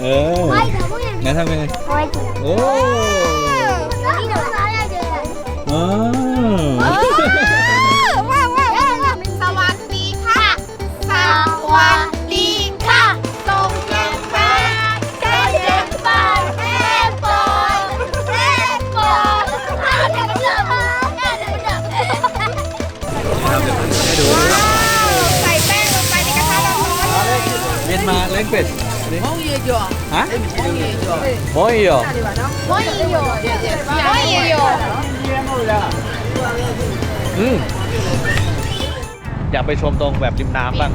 เอองั้นทำยังไง โอ้อ๋อว้าวว้าวสวัสดีค่ะ สวัสดีค่ะทรงเย็นมาแค่เย็นมาแม่ปอยแม่ปอยครับเดี๋ยวให้ดูนะครับใส่แป้งลงไปในกระทะร้อนเมียนมาเล้งเป็ด ดิมองเยโยฮะมองเยโยมองยโยมองยโมองเยโยอืมอยากไปชมตรงแบบริมน้ำบ้าง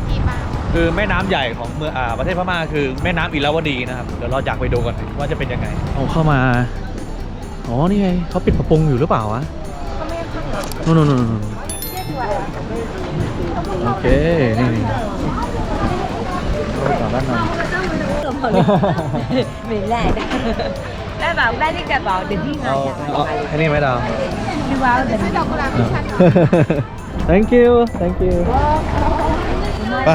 คือแม่น้ำใหญ่ของเมืองอ่าประเทศพม่าคือแม่น้ำอิราวดีนะครับเดี๋ยวเราอยากไปดูกันว่าจะเป็นยังไงเอาเข้ามาอ๋อนี่ไงเขาปิดประปงอยู่หรือเปล่าวะนู่นนู่นนู่นโอเคนี่นี่ต่อด้านใน mình lại đã bảo ba đi cả bảo đừng đi เอา ngay เอาแค่นี้ไหมดาว đi vào đừng ดอกกุหลาบที่ฉัน thank you thank you ไป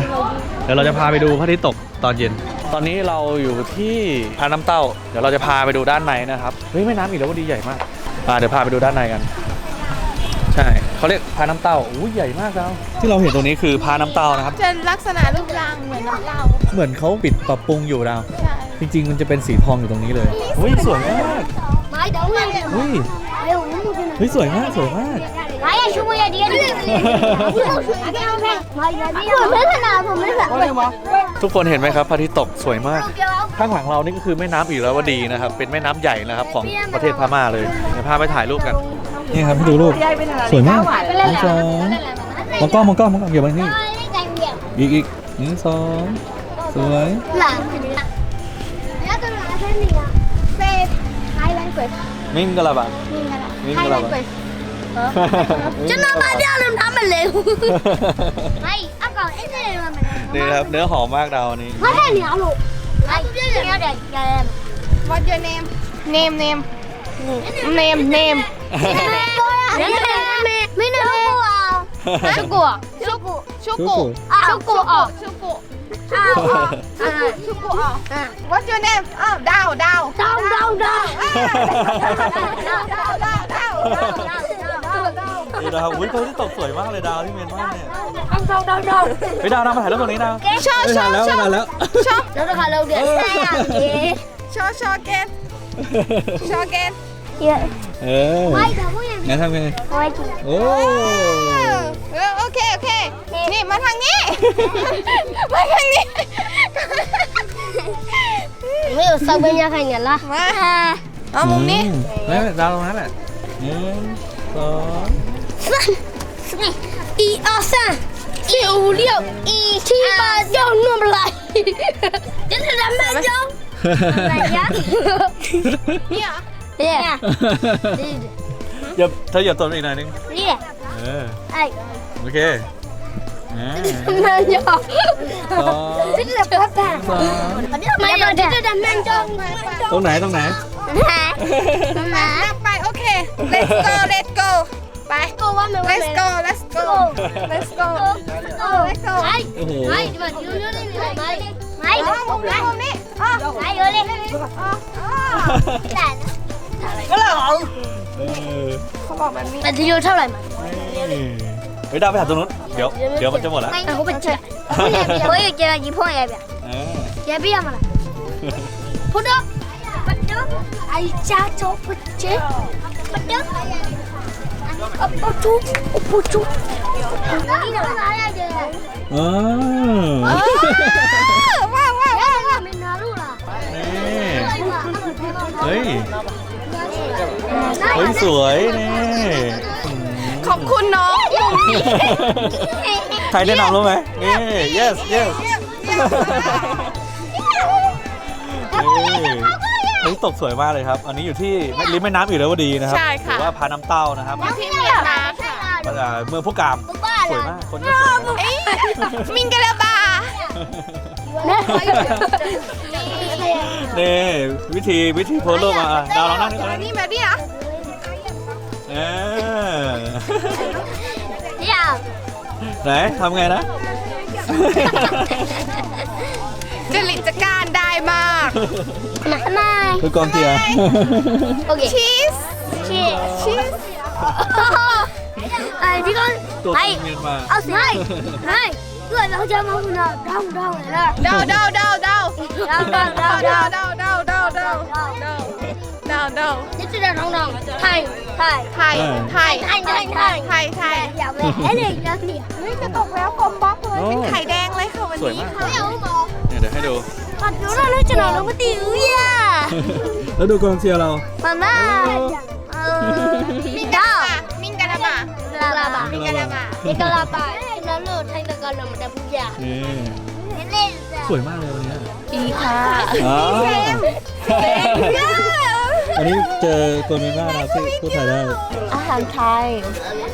เดี๋ยวเราจะพาไปดูพระอาทิตย์ตกตอนเย็น ตอนนี้เราอยู่ที่พาน้ำเต้า เดี๋ยวเราจะพาไปดูด้านในนะครับ เฮ้ยแม่น้ำอีกแล้วดีใหญ่มาก อ่าเดี๋ยวพาไปดูด้านในกัน ใช่ เขาเรียกพาน้ำเต้าอู้ใหญ่มากดาวที่เราเห็นตรงนี้คือพาน้ำเต้านะครับจะลักษณะรูปร่างเหมือนน้ำเหล้าเหมือนเขาปิดปรับปรุงอยู่ดาวใช่จริง ๆ มันจะเป็นสีทองอยู่ตรงนี้เลยอุ้ยสวยมากอุ้ยเฮ้ยสวยมากสวยมากทุกคนเห็นไหมครับพระอาทิตย์ตกสวยมาก ข้างหลังเรานี่ก็คือแม่น้ำอิราวดีนะครับ เป็นแม่น้ำใหญ่นะครับของประเทศพม่าเลยเดี๋ยวพาไปถ่ายรูปกัน นี่ครับให้ดูรูปสวยมากหนึ่งสองมองกล้องมองกล้องมองกล้องอย่าบังนี่อีกอีกหนึ่งสองสวยหลังแล้วก็หลังแค่นี้อะเซฟไทยแลนด์เกิดมิ่งกะลาบะมิ่งกะลาบะฉันนำาเดียวลืมทำมันเลยไม่เอาก่อนไอ้เนี่ยมันนี่ครับเนื้อหอมมากเรานี่ไม่ใช่เนื้อลูกไอ้เนื้อเด็กแกม What's your name name name name name 미나메 미나메 쇼코어 쇼코 쇼코 쇼코어 쇼코 쇼코어 What's your name? 어, 다오 다오 다오 다오 다오 นี่ดาวอุ้ยเขาที่ตกสวยมากเลยดาวที่เมียนมาเนี่ยเฮ้ยดาวดาวมาถ่ายรูปตรงนี้ดาว ชอบชอบชอบชอบ แล้วจะพาเราเดินแซ่บเก๋ชอบชอบเกมชอบเกม เยอออทำไงโอโอ้เโอเคโอเค นี่มาทางนี้ มาทางนี้ ไม่เอาสักเบียร์ใครเนี่ยล่ะมาเอามุมนี้ไม่เดาวตรงนั่นแหละหนึ่งสองสามสี่อีออซ่าอีอูเลียวอีที่มาเจ้านุ่มไหลจะทำอะไรจ๊ะอะไรจ๊ะเนี่ย Yeah. Dude. หยับเธอหยับตบอีกหน่อยนึง Yeah. เออ Hey. tôi Mang dạ, cho. สอง Thích là có cả. สอง Mày bảo thích là mang cho. ตรงไหนตรงไหน Hả? Mà. ไปโอเค let's go let's go ไป Cô qua mày let's go let's go let's go let's go โอ้โห Mày, mà thiếu nước đi mày. Mày. Ờ. Mày. เอาผมนี่ ờ. Mày vô đi. อ๋อ Đàn. ก็เลยเหรอเขาบอกมันมีแต่ทีเดียวเท่าไหร่มันเฮ้ยดาวไปหาตรงนู้นเดี๋ยวเดี๋ยวมันจะหมดแล้ว แต่เขาเป็นเจ้าเฮ้ยเจอยี่พ่อยายเบียยายเบียมาละพุทธปัดดึกไอ้จ้าโจพุทธเจ้ปัดดึกอับปุจุอับปุจุนี่นะอะไรเดี๋ยวอ๋อว้าวว้าวไม่น่ารู้ล่ะเฮ้ย เฮ้ยสวยนี่อืมขอบคุณน้องมุมนี้ใครแนะนำรู้ไหมนี่ yes yes นี่เฮ้ยตกสวยมากเลยครับ อันนี้อยู่ที่ริมแม่น้ำอิราวดีนะครับใช่ค่ะ หรือว่าพาน้ำเต้านะครับที่เมียนมาค่ะอ่าเมืองผู้กามสวยมากคนก็สวยมากเอ้ยมิงกะลาบา นี่วิธีวิธีโพสต์รูปมาอะดาวลองนั่งนี่อันนี้แบบนี้เหรอเออ呀，ไหนทำไงนะจริตจักรการใดายมากมามาคือกองเชียร์โอเคชีสชีสชีสไอ้ที่ก็ตัวไม่ เมียนมาเอาสิไม่ไม่ด้ามาคุณเอาดาวดาวเลยนะดาเดาเดาเดาดาวดาวดาวดาวดาเดาเดาเดาเดาเดาเดาเดานี่คือน้องน้องไทยไทยไทยไทยไทยไทยไทยไทยไทยอย่าไปเอ้ยอย่าสิเฮ้ยจะตกแล้วกลมบ๊อบเลยเป็นไข่แดงเลยค่ะวันนี้ค่ะไม่เอาหมอเนี่ยเดี๋ยวให้ดูปัดดูเราเราจะนอนเราไม่ตีอุ้ยอะแล้วดูกองเชียร์เรามาม่าเออมิดามิงกะนาบะลาบะมิงกะนาบะนี่ก็ลาบะ เราไทยตะกันเรามันจะพูดยานี่เล่นสวยมากเลยวันนี้ดีค่ะอ๋ออันนี้เจอคนเมียนมานะครับที่พูดไทยได้ อาหารไทย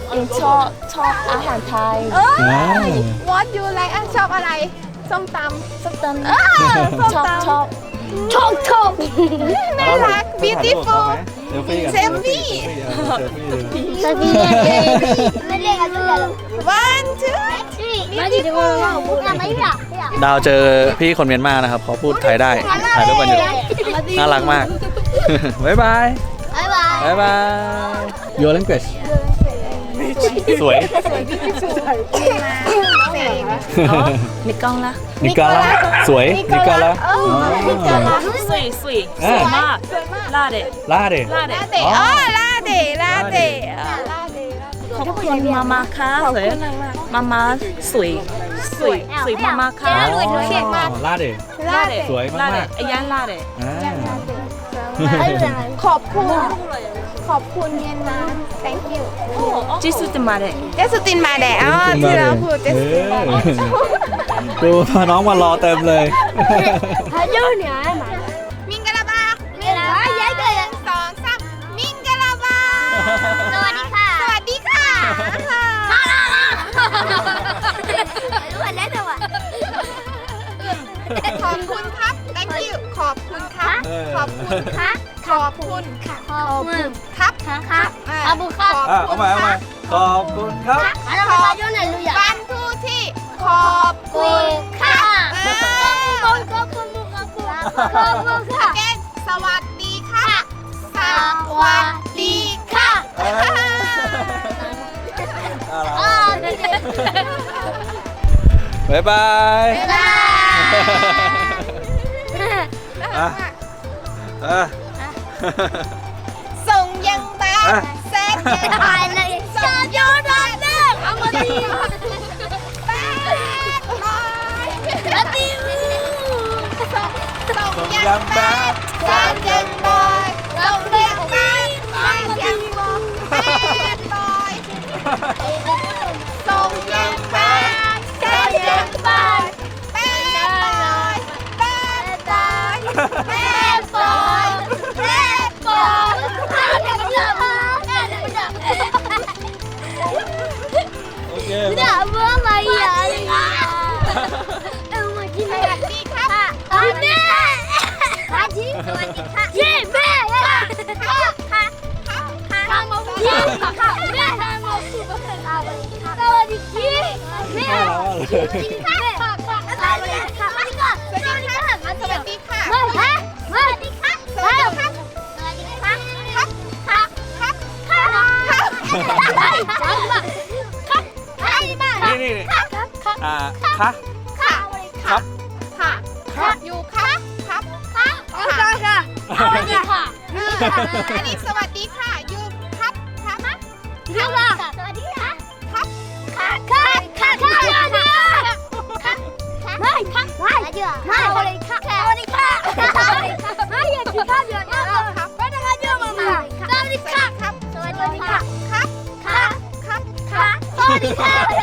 เองชอบชอบอาหารไทยเอ้ว้าวย What you like อะชอบอะไร ส้มตำส้มตเออส้มำชอบตำชอบชกชกน่ารัก beautiful เซลฟี่กันเซลฟี่เซลฟี่เลยสวัสดีไม่เล่นกันด้วยหรอ one two มาดิทุกคนพูดกันไม่อยากดาวเจอพี่คนเมียนมานะครับเขาพูดไทยได้ถ่ายรูปกันอยู่น่ารักมาก บ๊ายบาย บ๊ายบายบ๊ายบาย Your language สวย นิกล้องละนิกาละสวยนิกาละเออนิกาละสวยสวยอ่าสวยมากลาเดลาเดลาเดลาเต้อ๋อลาเต้ลาเต้เออลาเต้ขอบคุณมามาค่ะสวยมามาสวยสวยสวยมากมากค่ะลาเดลาเดสวยมากๆลาเดอายันลาเดอ่าขอบคุณขอบคุณเมียนมา thank you จิสุติมาเดเจสุตินมาแดดอ๋อที่เราพูดเจสุตินเออดูพาน้องมารอเต็มเลยฮัลโหล ออขอบคุณครับขอบคุณค่ะขอบคุณครับครับขอบคุณครับอะเอาใหม่เอาใหม่ขอบคุณครับแล้วมาโยนไหนรู้ยังวันทูที่ขอบคุณค่ะค่ะขอบคุณขอบคุณขอบคุณขอบคุณค่ะแกนสวัสดีค่ะสวัสดีค่ะอ่าดีเลยบ๊ายบายบ๊ายบาย à. à. sông dân ta à. sát dân bài này. Sông vô đà nước không có tiêu. ta. Tiêu. Sông dân ta sát dân bài sông dân ta sát dân bài sông dân เคด่าเมื่อไรอะเออมาที่ไหนสวัสดีครับอะแม่มาที่สวัสดีค่ะยี่แม่ค่ะค่ะค่ะค่ะทำมาพี่ค่ะแม่ทำมาพี่สวัสดีพี่แม่ค่ะค่ะค่ะสวัสดีค่ะสวัสดีค่ะสวัสดีค่ะสวัสดีค่ะมาฮะสวัสดีค่ะสวัสดีค่ะสวัสดีค่ะครับครับครับครับครั อ่าคะ ค่ะครับ ค่ะค่ะอยู่ครับครับครับค่ะค่ะสวัสดีค่ะอันนี้สวัสดีค่ะอยู่ครับครับเรียกว่าสวัสดีค่ะครับค่ะค่ะค่ะค่ะค่ะไม่ค่ะไม่ไม่สวัสดีค่ะสวัสดีค่ะไม่อยากกินข้าวเยอะนะครับไม่ได้ข้าวเยอะมามาสวัสดีค่ะครับสวัสดีค่ะครับค่ะครับค่ะสวัสดีค่ะ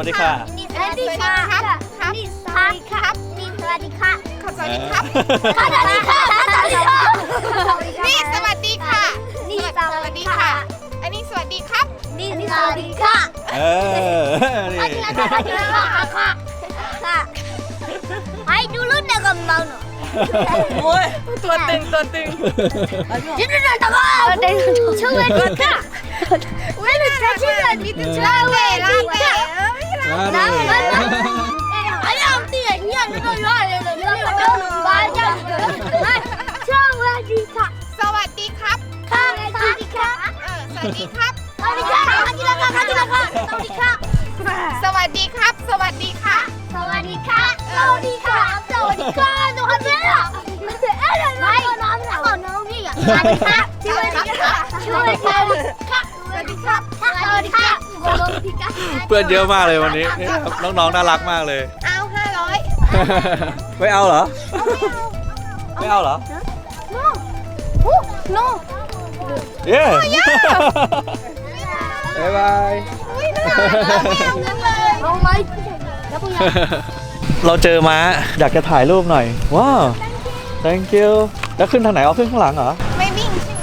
วัสดีค่ะนี่สวัสดีค่ะครับนี่สวัสดีครับนี่สวัสดีค่ะขอสวัสดีครับขอสวัสดีค่ะขอสวัสดีค่ะนี่สวัสดีค่ะนี่สวัสดีค่ะ อันนี้สวัสดีครับ นี่สวัสดีค่ะ เออนี่ค่ะค่ะไปดูรุ่นเดียวกับเราหน่อยโอ้ยตัวตึงตัวตึงยืนหนึ่งตัวตัวตึงช่วยด้วยค่ะเวลาจะช่วยด้วยช่วยด้วยค่ะ น้ำน้ำไอ้ยามตีอย่างเงี้ยนี่ก็ย่อยเลยเลยนี่ก็หนุ่มบ้านย่างช่องว่าดีค่ะสวัสดีครับค่ะสวัสดีค่ะเออสวัสดีครับสวัสดีค่ะอากิระค่ะอากิระค่ะสวัสดีค่ะ สวัสดีครับ สวัสดีค่ะ สวัสดีค่ะสวัสดีค่ะสวัสดีค่ะสวัสดีค่ะไม่ใช่เอ้ยไม่น้องน้องน้องพี่อะสวัสดีค่ะสวัสดีค่ะสวัสดีค่ะสวัสดีค่ะสวัสดีค่ะ สวัสดีค่ะเพื่อนเยอะมากเลยวันนี้นี่ครับน้องๆน่ารักมากเลย เอาห้าร้อยไม่เอาเหรอ ไม่เอาเหรอโน่เย้บ๊ายบาย ไม่ได้เราไม่เอาเงินเลยลงไหมแล้วพวกนี้เราเจอม้าอยากจะถ่ายรูปหน่อย ว้าว thank you แล้วขึ้นทางไหนเอาขึ้นข้างหลังเหรอ ไม่วิ่งใช่ไหม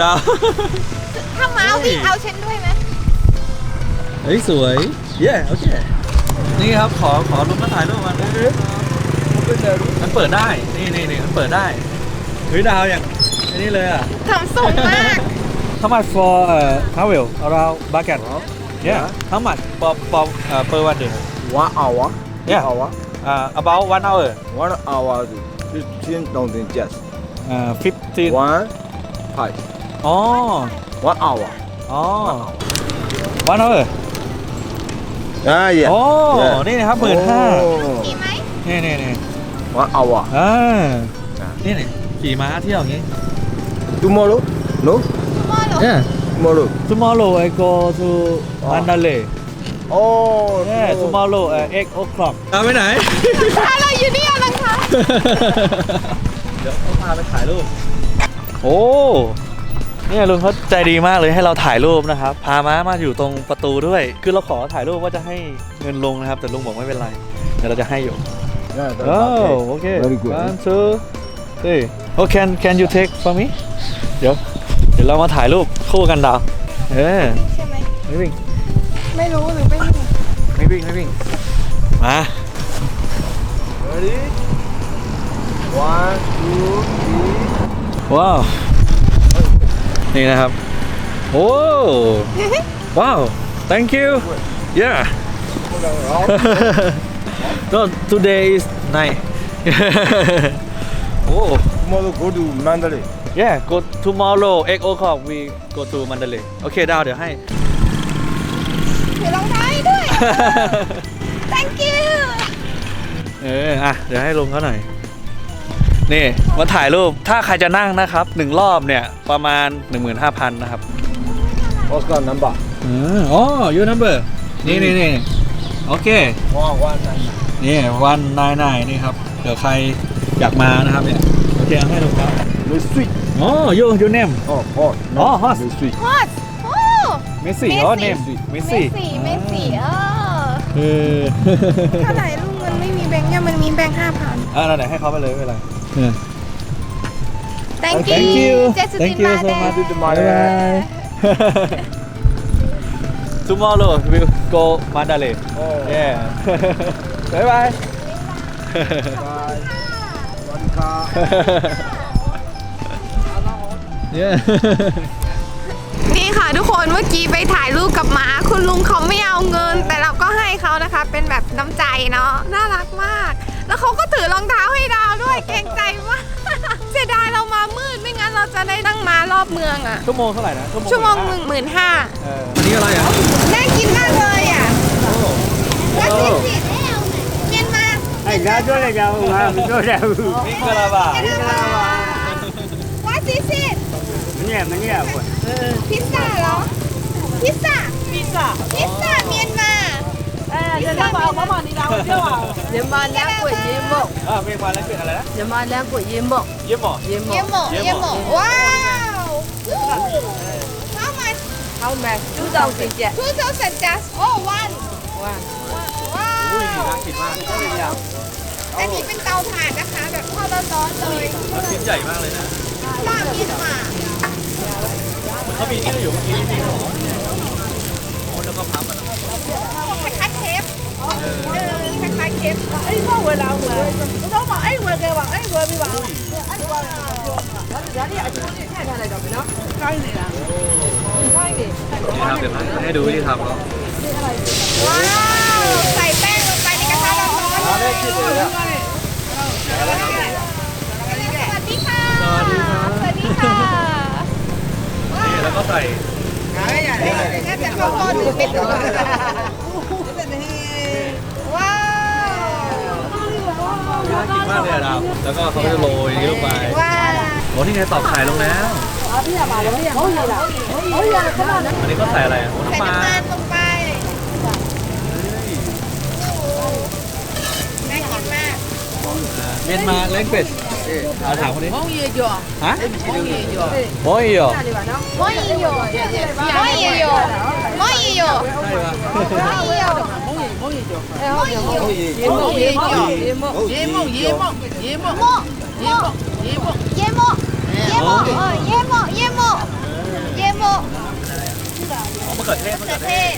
ดาว ถ้าม้าวิ่งเอาฉันด้วยไหมเฮ้ยสวย เย้โอเค นี่ครับขอขอรูปมาถ่ายรูปมันมันเปิดได้ นี่นี่นี่มันเปิดได้เฮ้ยดาวอย่างอันนี้เลยอะ ทำสูงมาก How much for uh, travel around Bagan? Yeah. How much for, for uh, per one day? One hour. Yeah. Hour. Uh, about one hour. One hour. Fifteen thousand just. Uh, 15. One. Five. อ๋อ One hour. อ๋อ one hour. Ah yeah. โอ้ Yeah. นี่นะครับหมื่นห้า Oh. ขี่ไหมนี่นี่นี่ One hour. อ่า นี่นี่ขี่ม้าเที่ยวอย่างงี้ Tomorrow? No. มอเหรอ Yeah. Tomorrow. Tomorrow I go to Mandalay. Oh. Yeah. Tomorrow uh, 8 o'clock. เอาไปไหนถ้าเราอยู่นี่อะไรคะ เดี๋ยวเขาพาไปถ่ายรูป โอ้ เนี่ยลุงเขาใจดีมากเลยให้เราถ่ายรูปนะครับ พาม้ามาอยู่ตรงประตูด้วย คือเราขอถ่ายรูปว่าจะให้เงินลุงนะครับ แต่ลุงบอกไม่เป็นไร เดี๋ยวเราจะให้อยู่ Yeah, that's โอ้ okay. โอเค Very good. one two three oh can can you take for me เดี๋ยวเดี๋ยวเรามาถ่ายรูปคู่กันดาวเออใช่ไหมไม่วิ่งไม่รู้หรือไม่รู้ไม่วิ่งไม่วิ่งมา Ready? One, two, three. ว้าว นี่นะครับ โอ้ ว้าว thank you yeah no today is night โอ้ Tomorrow go to Mandalay. yeah go tomorrow 8 o'clock we go to Mandalay โอเคดาวเดี๋ยวให้ถือรองเท้าให้ด้วย thank you เอออะเดี๋ยวให้ลงเขาหน่อย นี่มาถ่ายรูปถ้าใครจะนั่งนะครับหนึ่งรอบเนี่ยประมาณ 15,000นะครับ Oscar number. อืมอ๋อยูนัมเบอร์นี่นี่นี่โอเค One, one, nine. นี่วันนายนายนี่ครับเดี๋ยวใครอยากมานะครับเนี่ยโอเคเอาให้ลงครับ No sweet. อ๋อยูยูเนม Oh, hot. Oh, hot. No sweet. ฮอตโอ้ เมสซี่อ๋อเนมเมสเมซี่สซี่เมสซี่เออเออเท่าไหร่ลูกเงินไม่มีแบงค์เนี่ยมันมีแบงค์ห้าพัน อ่าไหนให้เขาไปเลยไม่เป็นไร thank you thank you เจสุ thank ติ you มา so แด much จุติมา bye แด bye tomorrow we'll go Mandalay Oh. yeah bye bye Bye. สวัสดีครับ yeah นี่ค่ะทุกคนเมื่อกี้ไปถ่ายรูปกับหมา คุณลุงเขาไม่เอาเงิน แต่เราก็ให้เขานะคะ เป็นแบบน้ำใจเนาะน่ารักมาก แล้วเขาก็ถือรองเท้าให้ดาวด้ว ยเกรงใจมาก เสียดายเรามามืดไม่งั้นเราจะได้นั่งมารอบเมืองอะ ชั่วโมงเท่าไหร่นะ ชั่วโมงหนึ่งหมื่นห้า เอออันนี้อะไรอ่ะ น่ากินมากเลยอ่ะว่าสิสิเมียนมา 哎，俺做那个，我们做这个， นี่คืออะไรบ้า เมียนมาว่าสิสิ 没念没念过。 พิซซ่าเหรอ พิซซ่า พิซซ่า พิซซ่าเมียนมา 人家把妈妈你拿我电话。 ညီမလမ်းကွက်ရေးမုံအာမေမလမ်းကွက်อะไรนะညီမလမ်းကွက်ရေးမုံရေးမုံရေးမုံ Yemo, Yemo. Wow. Woo. How much? how much 2000ကျပ် 2,000 just. Oh, one. ဝါ Wow. อุ้ยน่ากินมากก็เลยอยากอันนี้เป็นเตาถ่านนะคะ แบบทอดร้อนๆเลยมันชิ้นใหญ่มากเลยนะลาบกินหมา มันเขามีนี่อยู่เมื่อกี้นี่หรอ คล้ายๆเค้กไอ้พ่อเวลาเหมืผู้ชมเอ้ยเวอร์กี่บอเอ้ยเวอาชีพนี่คอไรกัดิบเดี๋ยวให้ดูวิธีทำเนาะว้าวใส่แป้งลงไปในกระทะร้อนๆเลยสวัสดีค่ะสวัสดีค่ะนี่แล้วก็ใส่แค่แค่ข้าวทอดหรือเป็ดหรอ น่ากินมากเลยอะดาวแล้วก็เขาจะโรยนี้ลงไปโอ้ที่ไงตอบไายลงแล้ว อันนี้ก็ใส่อะไรใส่น้ำมันลงไปน่ากินมากเล่นมาเล่นเป็ดเอาถามคนนี้ Mongyeyo. ฮะ Mongyeyo. โอ้ยเหรอもういอよもういいよもういいよもういยよ มะเขือเทศมะเขือเทศ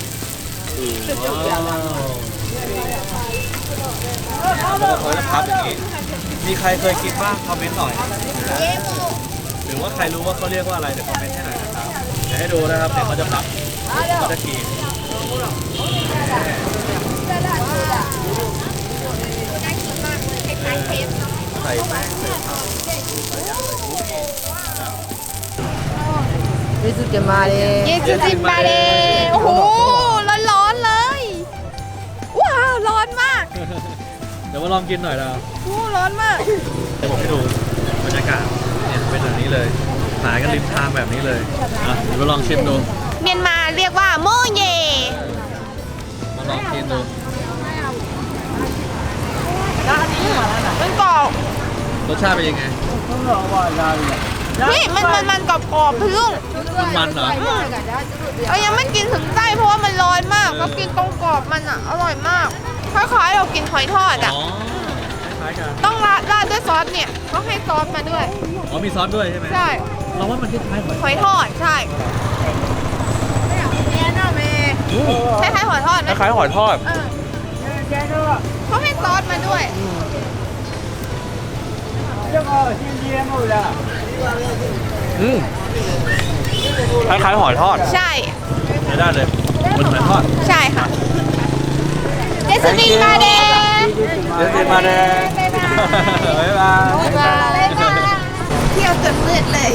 โอ้ยนะครับอย่างนี้ มีใครเคยกินบ้างคอมเมนต์หน่อย หรือว่าใครรู้ว่าเขาเรียกว่าอะไรเดี๋ยวคอมเมนต์ให้หน่อยนะครับ เดี๋ยวให้ดูนะครับเดี๋ยวเขาจะพับเขาจะกิน ยี่สิบเจ็ดมาเลยยี่สิบเจ็ดมาเองโอ้โห ร้อนๆเลย ว้าว ร้อนมาก เดี๋ยวมาลองกินหน่อยเราโอ้ร้อนมากเดี๋ยวผมให้ดูบรรยากาศเนี่ยเป็นแบบนี้เลยขายกันริมทางแบบนี้เลยอะเดี๋ยวมาลองชิมดู เมียนมา ลองชิมดูมันกรอบรสชาติเป็นยังไง นี่มันมันมันกรอบกรอบๆพี่ลุงมันมันเหรอ เรายังไม่กินถึงใต้เพราะว่ามันร้อนมากก็กินตรงกรอบมันอะ อร่อยมากคล้ายๆเรากินหอยทอดอะ อ๋อคล้ายๆกันต้องราดราดด้วยซอสเนี่ยเขาให้ซอสมาด้วย อ๋อมีซอสด้วยใช่ไหมใช่ เราว่ามันคล้ายๆหอยหอยทอดใช่ คล้ายๆหอยทอดไหมคล้ายๆหอยทอด เออเขาให้ซอสมาด้วย อืมคล้ายๆหอยทอดใช่ ใช้ได้เลยเหมันหอยทอดใช่ค่ะ เจสมินมาเดน เดี๋ยวติดมาแดงบ๊ายบายบ๊ายบายเที่ยวจนมืดเลย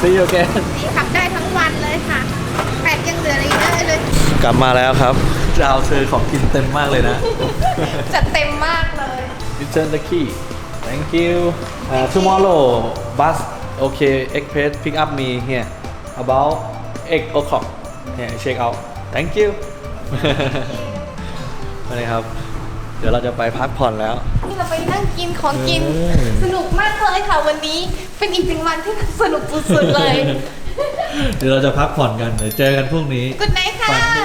See you again ขับได้ทั้งวันเลย กลับมาแล้วครับดาวเธอของกินเต็มมากเลยนะ จัดเต็มมากเลย Return the key Thank you uh, Tomorrow bus okay express pick up me here about 8 o'clock yeah check out Thank you มาเลยครับ เดี๋ยวเราจะไปพักผ่อนแล้ว นี่เราไปนั่งกินของกินเออสนุกมากเลยค่ะวันนี้ เป็นอีกหนึ่งวันที่สนุกสุดๆเลย เดี๋ยวเราจะพักผ่อนกันเดี๋ยวเจอกันพรุ่งนี้ กุดไนท์ค่ะ ฝันดี